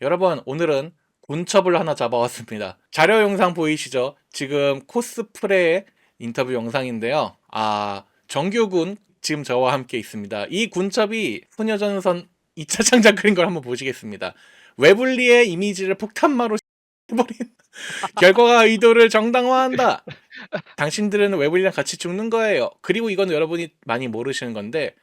여러분, 오늘은 군첩을 하나 잡아왔습니다. 자료 영상 보이시죠? 지금 코스프레 인터뷰 영상인데요. 아, 정규군 지금 저와 함께 있습니다. 이 군첩이 소녀전선 2차 창작 그린 걸 한번 보시겠습니다. 웨블리의 이미지를 폭탄마로 해버린 결과가 의도를 정당화한다. 당신들은 웨블리랑 같이 죽는 거예요. 그리고 이건 여러분이 많이 모르시는 건데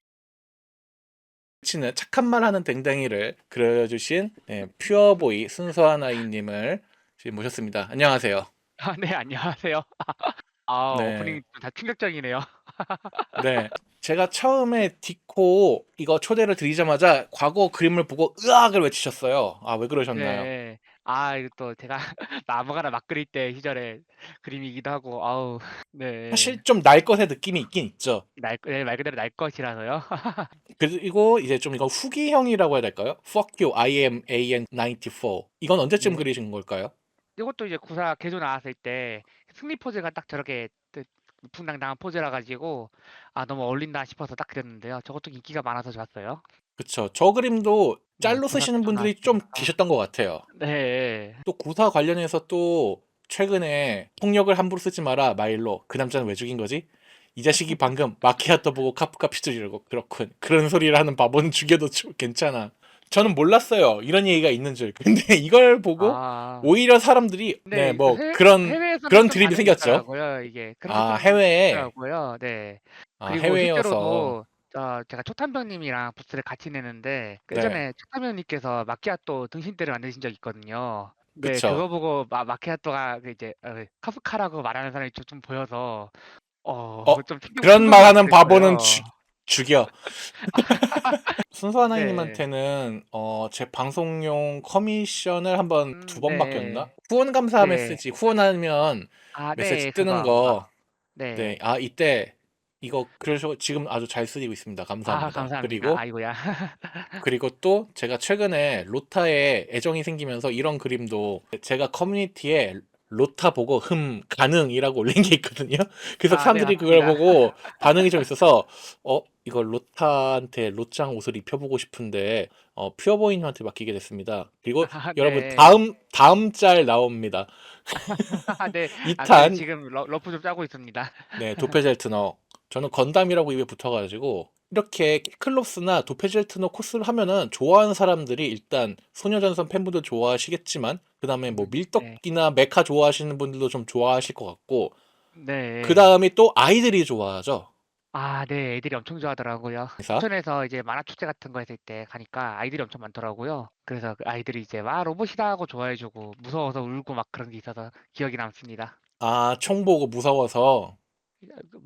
치는 착한 말 하는 댕댕이를 그려주신 네, 퓨어보이 순수한 아이님을 지금 모셨습니다. 안녕하세요. 아 네 안녕하세요. 아 네. 오프닝 다 충격적이네요. 네. 제가 처음에 디코 이거 초대를 드리자마자 과거 그림을 보고 으악을 외치셨어요. 아, 왜 그러셨나요? 네. 아 이거 또 제가 아무거나 막 그릴 때 시절에 그림이기도 하고 아우 네. 사실 좀 날 것의 느낌이 있긴 있죠. 날 네, 말 그대로 날 것이라서요. 그리고 이제 좀 이거 후기형이라고 해야 될까요? Fuck you, I am AN94. 이건 언제쯤 네. 그리신 걸까요? 이것도 이제 구사 개조 나왔을 때 승리 포즈가 딱 저렇게 풍당당한 포즈라 가지고 아 너무 어울린다 싶어서 딱 그렸는데요. 저것도 인기가 많아서 좋았어요. 그쵸. 저 그림도 네, 짤로 구사 쓰시는 분들이 좀 나왔으니까. 계셨던 것 같아요. 네. 또 구사 관련해서 또 최근에 폭력을 함부로 쓰지 마라 마일로 그 남자는 왜 죽인 거지? 이 자식이 방금 마키아토 보고 카프카 피줄이라고 그렇군 그런 소리를 하는 바보는 죽여도 주- 괜찮아 저는 몰랐어요 이런 얘기가 있는 줄 근데 이걸 보고 아. 오히려 사람들이 네, 네뭐 그런 해외 에서는 그런 좀 드립이 생겼죠. 있더라고요, 이게 그런 아좀 해외에 있더라고요. 네. 아 그리고 해외여서 실제로도 어, 제가 초탄병님이랑 부스를 같이 내는데 그 네. 예전에 초탄병님께서 마키아토 등신대를 만드신 적이 있거든요. 네, 그쵸. 그거 보고 마, 마키아토가 그 이제 어, 카프카라고 말하는 사람이 좀, 좀 보여서 어, 어, 좀 충격- 그런 말하는 받았어요. 바보는 죽- 죽여 순수한 네. 아이님한테는 어, 제 방송용 커미션을 한번 음, 두번 네. 받겼나? 후원 감사 네. 메시지 후원하면 아, 메시지 네, 뜨는 그거. 거. 네. 네. 아, 이때 이거 그러셔 지금 아주 잘 쓰고 있습니다. 감사합니다. 아, 감사합니다. 그리고 아이고야. 그리고 또 제가 최근에 로타에 애정이 생기면서 이런 그림도 제가 커뮤니티에 로타 보고 흠 가능이라고 올린 게 있거든요. 그래서 아, 네, 사람들이 그걸 맞습니다. 보고 반응이 좀 있어서 어 이거 로타한테 로짱 옷을 입혀보고 싶은데 어 퓨어보이님한테 맡기게 됐습니다. 그리고 아, 여러분 네. 다음 다음 짤 나옵니다. 아, 네. 아, 네, 2탄 지금 러, 러프 좀 짜고 있습니다. 네, 도페젤트너. 저는 건담이라고 입에 붙어가지고 이렇게 클롭스나 도페젤트너 코스를 하면은 좋아하는 사람들이 일단 소녀전선 팬분들 좋아하시겠지만 그 다음에 뭐 네. 밀떡이나 메카 좋아하시는 분들도 좀 좋아하실 것 같고 네. 그 다음에 또 아이들이 좋아하죠. 아, 네, 애들이 엄청 좋아하더라고요. 그래서 인천에서 이제 만화 축제 같은 거 했을 때 가니까 아이들이 엄청 많더라고요. 그래서 그 아이들이 이제 와 로봇이다 하고 좋아해주고 무서워서 울고 막 그런 게 있어서 기억이 남습니다. 아, 총 보고 무서워서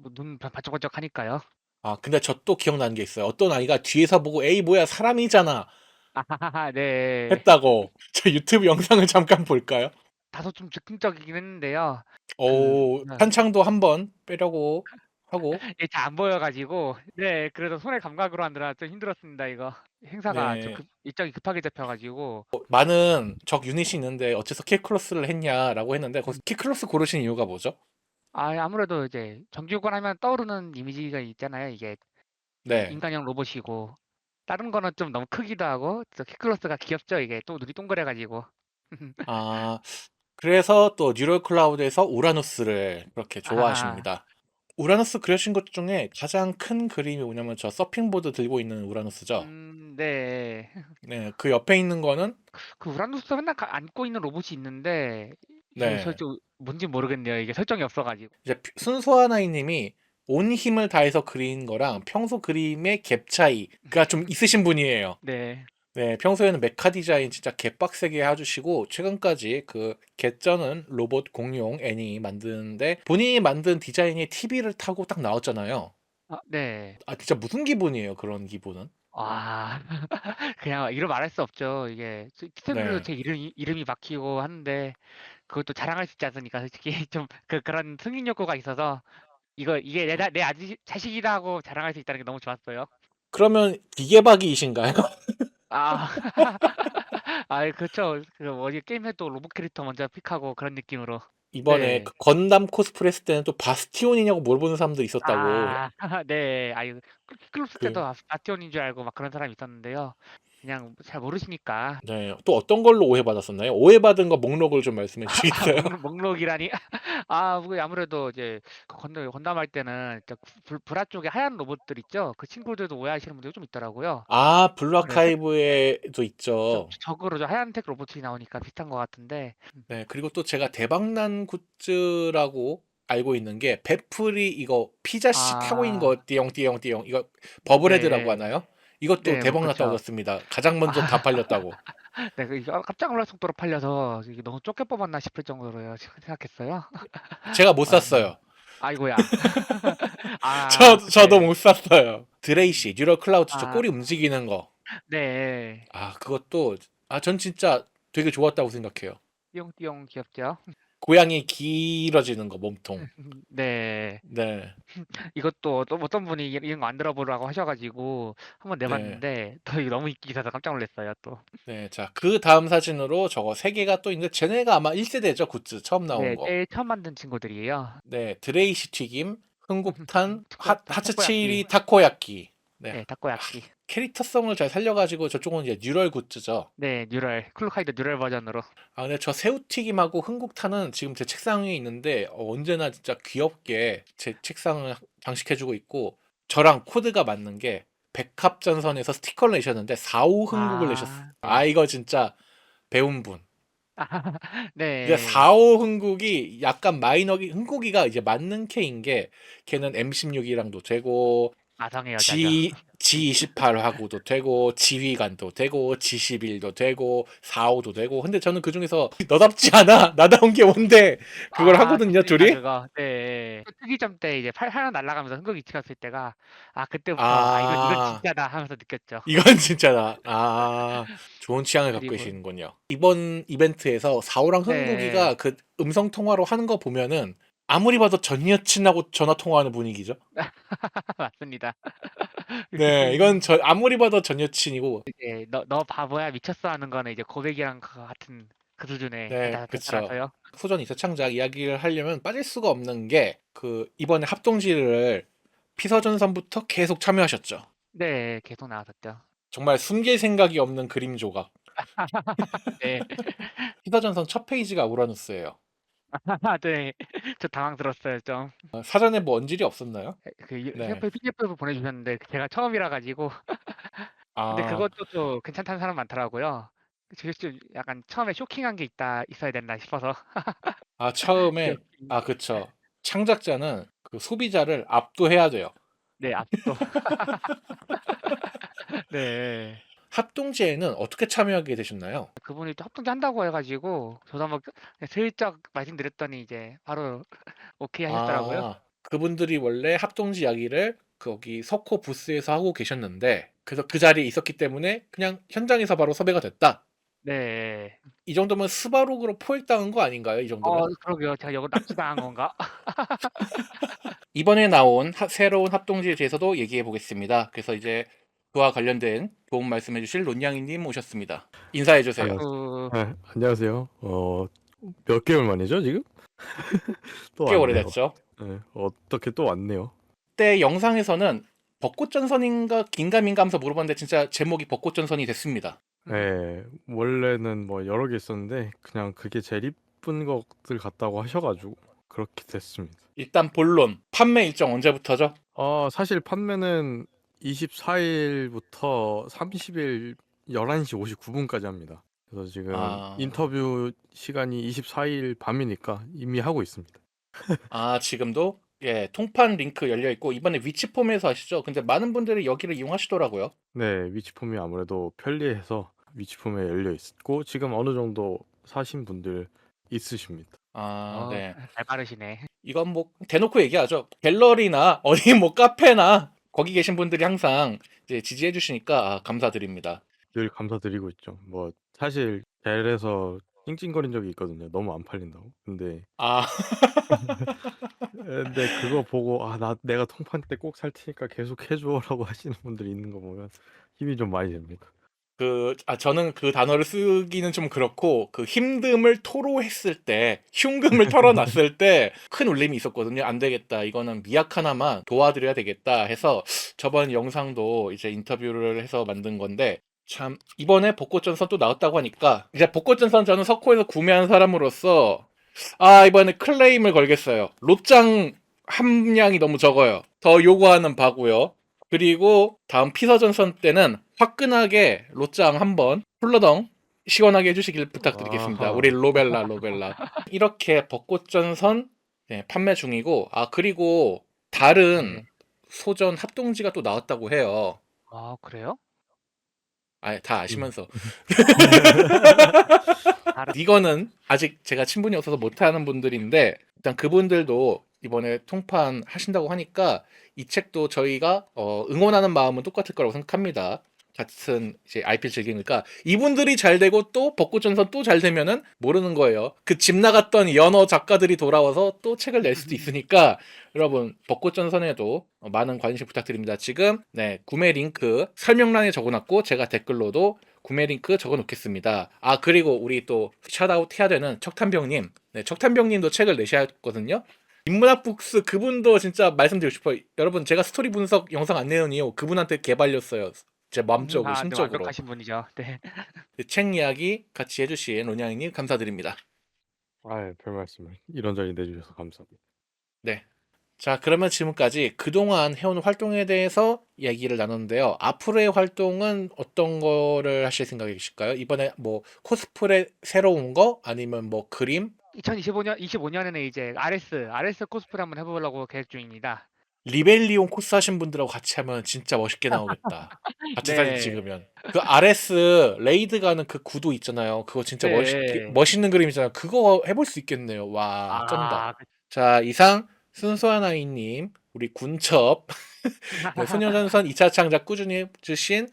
뭐눈 반짝반짝 하니까요. 아, 근데 저 또 기억나는 게 있어요. 어떤 아이가 뒤에서 보고 에이 뭐야 사람이잖아 아하하, 네. 했다고. 저 유튜브 영상을 잠깐 볼까요? 다소 좀 즉흥적이긴 했는데요. 오, 네. 한창도 한번 빼려고 하고 예, 잘안 보여 가지고 네, 그래도 손의 감각으로 하느라 좀 힘들었습니다. 이거 행사가 네. 좀 급, 일정이 급하게 잡혀 가지고 어, 많은 적 유닛이 있는데 어째서 키클로스를 했냐라고 했는데 거기서 키클로스 고르신 이유가 뭐죠? 아 아무래도 이제 정규권 하면 떠오르는 이미지가 있잖아요. 이게 네. 인간형 로봇이고 다른 거는 좀 너무 크기도 하고 저 키클로스가 귀엽죠. 이게 또 눈이 동그래가지고 아, 그래서 또 뉴럴 클라우드에서 우라누스를 그렇게 좋아하십니다. 우라누스 그려신 것 중에 가장 큰 그림이 뭐냐면 저 서핑보드 들고 있는 우라누스죠. 음, 네. 네, 그 옆에 있는 거는 그 우라누스 맨날 가- 안고 있는 로봇이 있는데 네. 설정 뭔지 모르겠네요. 이게 설정이 없어가지고. 이제 피- 순수한 아이님이 온 힘을 다해서 그린 거랑 평소 그림의 갭 차이가 좀 있으신 분이에요. 네. 네, 평소에는 메카 디자인 진짜 개빡세게 해주시고 최근까지 그 개쩌는 로봇 공룡 애니 만드는데 본인이 만든 디자인이 TV를 타고 딱 나왔잖아요. 아, 네. 아 진짜 무슨 기분이에요 그런 기분은? 와, 그냥 이름 말할 수 없죠. 이게 키스들도 네. 제 이름이 이름이 막히고 하는데 그것도 자랑할 수 있지 않습니까? 솔직히 좀 그 그런 승인 욕구가 있어서 이거 이게 내, 자- 내 아지, 자식이다 하고 자랑할 수 있다는 게 너무 좋았어요. 그러면 기계박이이신가요? 아, 아, 그렇죠. 그 어디 게임에 또 로봇 캐릭터 먼저 픽하고 그런 느낌으로. 이번에 네. 그 건담 코스프레 했을 때는 또 바스티온이냐고 물어보는 사람도 있었다고. 아, 네. 아유, 클로스 그- 때도 아- 아티온인 줄 알고 막 그런 사람이 있었는데요. 그냥 잘 모르시니까 네. 또 어떤 걸로 오해받았었나요? 오해받은 거 목록을 좀 말씀해 주시겠어요? 목록, 목록이라니 아뭐 아무래도 이제 그 건담 건담할 때는 진짜 불, 브라 쪽에 하얀 로봇들 있죠 그 친구들도 오해하시는 분들이 좀 있더라고요 아, 블루아카이브에도 저, 있죠. 적으로 저 하얀색 로봇이 나오니까 비슷한 것 같은데 네. 그리고 또 제가 대박난 굿즈라고 알고 있는 게 베풀이 이거 피자씩 하고 있는 거 아. 띠용띠용띠용 이거 버블헤드라고 네. 하나요? 이것도 네, 뭐 대박 났다고. 들었습니다. 가장 먼저 다 팔렸다고. 네, 그 이거 깜짝 놀랄 속도로 팔려서 이게 너무 좁게 뽑았나 싶을 정도로요 생각했어요 제가 못 아, 샀어요. 아이고야 아, 저 저도 네. 못 샀어요. 드레이시, 뉴럴 클라우드 저 아. 꼬리 움직이는 거. 네 아, 그것도 아, 전 진짜 되게 좋았다고 생각해요. 띠용띠용 귀엽죠 고양이 길어지는 거 몸통. 네 네. 이것도 또 어떤 분이 이- 이런 거 안 들어보라고 하셔가지고 한번 내봤는데 또 이거 너무 인기 있어서 깜짝 놀랐어요 또. 네. 자, 그 다음 사진으로 저거 세 개가 또 있는데 쟤네가 아마 1세대죠. 굿즈 처음 나온 네, 거. 제일 처음 만든 친구들이에요. 네, 드레이시 튀김, 흥국탄, 하, 타코야끼. 하츠치리 타코야끼. 네. 네, 타코야끼. 캐릭터성을 잘 살려가지고 저쪽은 이제 뉴럴 굿즈죠. 네, 뉴럴 클로카이드 뉴럴 버전으로. 아, 근데 저 새우튀김하고 흥국탄은 지금 제 책상 위에 있는데 어, 언제나 진짜 귀엽게 제 책상을 장식해주고 있고 저랑 코드가 맞는 게 백합전선에서 스티커를 내셨는데 4호 흥국을 아, 내셨어요. 아, 이거 진짜 배운 분. 네. 근데 4호 흥국이 약간 마이너기 흥국이가 이제 맞는 K인 게 걔는 M16이랑도 되고 아성의 여자죠. G G28하고도 되고 지휘관도 되고 G11도 되고 45도 되고 근데 저는 그 중에서 너답지 않아 나다운 게 뭔데 그걸 아, 하거든요 둘이 그거. 네. 그 특이점 때 이제 팔 하나 날아가면서 흥국이 찍었을 때가 아 그때부터 아, 이건 이건 아. 진짜다 하면서 느꼈죠. 이건 진짜다 아 좋은 취향을 갖고 그리고- 계시는군요 이번 이벤트에서 45랑 네. 흥국이가 그 음성 통화로 하는 거 보면은 아무리 봐도 전 여친하고 전화 통화하는 분위기죠 맞습니다. 네 이건 저 아무리 봐도 전 여친이고 이제 너, 너 바보야 미쳤어 하는 거는 이제 고백이랑 그 같은 그 수준의 네, 다 그쵸. 됐더라고요. 소전 이사 창작 이야기를 하려면 빠질 수가 없는 게 그 이번에 합동지를 피서전선부터 계속 참여하셨죠. 네, 계속 나왔었죠. 정말 숨길 생각이 없는 그림 조각. 네, 피서전선 첫 페이지가 우라누스예요. 네, 저 당황스러웠어요 좀. 어, 사전에 뭐 언질이 없었나요? 그 네. 휴대폰 PDF로 보내주셨는데 제가 처음이라 가지고 아, 근데 그것도 또 괜찮다는 사람 많더라고요. 저- 좀 약간 처음에 쇼킹한 게 있다 있어야 된다 싶어서. 아 처음에 아 그쵸. 창작자는 그 소비자를 압도해야 돼요. 네, 앞도. 네. 합동지에는 어떻게 참여하게 되셨나요? 그분이 또 합동제 한다고 해가지고 저도 한번 그- 슬쩍 말씀드렸더니 이제 바로 오케이 하셨더라고요. 아, 그분들이 원래 합동지 이야기를 거기 석호 부스에서 하고 계셨는데 그래서 그 자리에 있었기 때문에 그냥 현장에서 바로 섭외가 됐다. 네. 이 정도면 스바룩으로 포획당한 거 아닌가요? 이 정도면? 어, 그러게요. 제가 이거 납치당한 건가? 이번에 나온 하- 새로운 합동지에 대해서도 얘기해 보겠습니다. 그래서 이제 그와 관련된 도움 말씀해 주실 론양이님 오셨습니다. 인사해 주세요. 그, 네, 안녕하세요. 어, 몇 개월 만이죠, 지금? 또 꽤 왔네요. 오래됐죠. 네, 어떻게 또 왔네요. 그때 영상에서는 벚꽃 전선인가 긴가민가 하면서 물어봤는데 진짜 제목이 벚꽃 전선이 됐습니다. 네, 원래는 뭐 여러 개 있었는데 그냥 그게 제일 이쁜 것들 같다고 하셔가지고 그렇게 됐습니다. 일단 본론 판매 일정 언제부터죠? 어, 사실 판매는 24일부터 30일 11시 59분까지 합니다. 그래서 지금 아. 인터뷰 시간이 24일 밤이니까 이미 하고 있습니다. 아 지금도 예 통판 링크 열려 있고 이번에 위치폼에서 하시죠. 근데 많은 분들이 여기를 이용하시더라고요. 네, 위치폼이 아무래도 편리해서 위치폼에 열려 있고 지금 어느 정도 사신 분들 있으십니다. 아 어, 네. 잘 빠르시네. 이건 뭐 대놓고 얘기하죠. 갤러리나 어디 뭐 카페나 거기 계신 분들이 항상 이제 지지해 주시니까 아, 감사드립니다. 늘 감사드리고 있죠. 뭐 사실 벨에서 찡찡거린 적이 있거든요. 너무 안 팔린다고. 근데 아 근데 그거 보고 아 나 내가 통판 때 꼭 살 테니까 계속 해줘라고 하시는 분들이 있는 거 보면 힘이 좀 많이 됩니다. 그, 아, 저는 그 단어를 쓰기는 좀 그렇고, 그 힘듦을 토로했을 때, 흉금을 털어놨을 때, 큰 울림이 있었거든요. 안 되겠다. 이거는 미약 하나만 도와드려야 되겠다 해서, 저번 영상도 이제 인터뷰를 해서 만든 건데, 참 이번에 벚꽃전선 또 나왔다고 하니까 이제 벚꽃전선 저는 석호에서 구매한 사람으로서 아 이번에 클레임을 걸겠어요. 롯장 함량이 너무 적어요. 더 요구하는 바고요. 그리고 다음 피서전선 때는 화끈하게 롯장 한번 훌러덩 시원하게 해주시길 부탁드리겠습니다. 아하. 우리 로벨라 로벨라 이렇게 벚꽃전선 네, 판매 중이고 아 그리고 다른 네. 소전 합동지가 또 나왔다고 해요. 아 그래요? 아, 다 아시면서 다른 이거는 아직 제가 친분이 없어서 못하는 분들인데 일단 그분들도 이번에 통판 하신다고 하니까 이 책도 저희가 어, 응원하는 마음은 똑같을 거라고 생각합니다. 같은 이제 IP 즐기니까 이분들이 잘 되고 또 벚꽃전선 또 잘 되면은 모르는 거예요. 그 집 나갔던 연어 작가들이 돌아와서 또 책을 낼 수도 있으니까 여러분 벚꽃전선에도 어, 많은 관심 부탁드립니다. 지금 네 구매 링크 설명란에 적어놨고 제가 댓글로도 구매 링크 적어놓겠습니다. 아 그리고 우리 또 샷아웃 해야 되는 척탄병님, 네 척탄병님도 책을 내셨거든요. 인문학 북스 그분도 진짜 말씀드리고 싶어요. 여러분 제가 스토리 분석 영상 안 내는 이유 그분한테 개발렸어요. 제 마음적으로 아, 네, 심적으로 완벽하신 분이죠. 네. 그책 이야기 같이 해주신 론양이님 감사드립니다. 아, 별 말씀을 이런저런 내주셔서 감사합니다. 네. 자, 그러면 지금까지 그동안 해온 활동에 대해서 얘기를 나눴는데요. 앞으로의 활동은 어떤 거를 하실 생각이실까요? 이번에 뭐 코스프레 새로운 거 아니면 뭐 그림 2025년 25년에는 이제 RS RS 코스프레 한번 해보려고 계획 중입니다. 리벨리온 코스 하신 분들하고 같이 하면 진짜 멋있게 나오겠다. 같이 네. 사진 찍으면. 그 RS 레이드 가는 그 구도 있잖아요. 그거 진짜 네. 멋있, 멋있는 그림이잖아요. 그거 해볼 수 있겠네요. 와, 쩐다. 아, 그- 자, 이상 순수한 아이님, 우리 군첩, 네, 소녀전선 2차 창작 꾸준히 해주신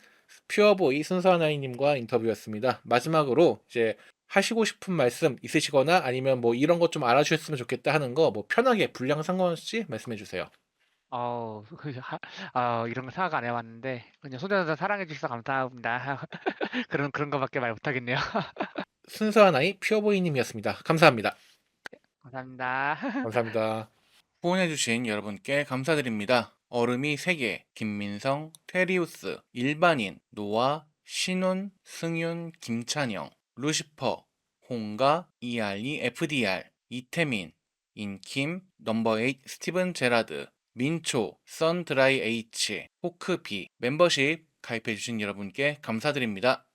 퓨어보이 순수한 아이님과 인터뷰였습니다. 마지막으로 이제 하시고 싶은 말씀 있으시거나 아니면 뭐 이런 것 좀 알아주셨으면 좋겠다 하는 거 뭐 편하게 분량 상관없이 말씀해 주세요. 하, 어, 이런 거 생각 안 해봤는데 그냥 소녀전 사랑해 주셔서 감사합니다. 그런 그런 거밖에 말 못하겠네요. 순수한 아이 퓨어보이님이었습니다. 감사합니다. 감사합니다. 감사합니다. 후원해주신 여러분께 감사드립니다. 얼음이 3개, 김민성, 테리우스, 일반인, 노아, 신훈, 승윤, 김찬영, 루시퍼, 홍가, 이알리, FDR, 이태민, 인킴, 넘버8, 스티븐 제라드, 민초, 썬드라이 H, 포크비, 멤버십 가입해주신 여러분께 감사드립니다.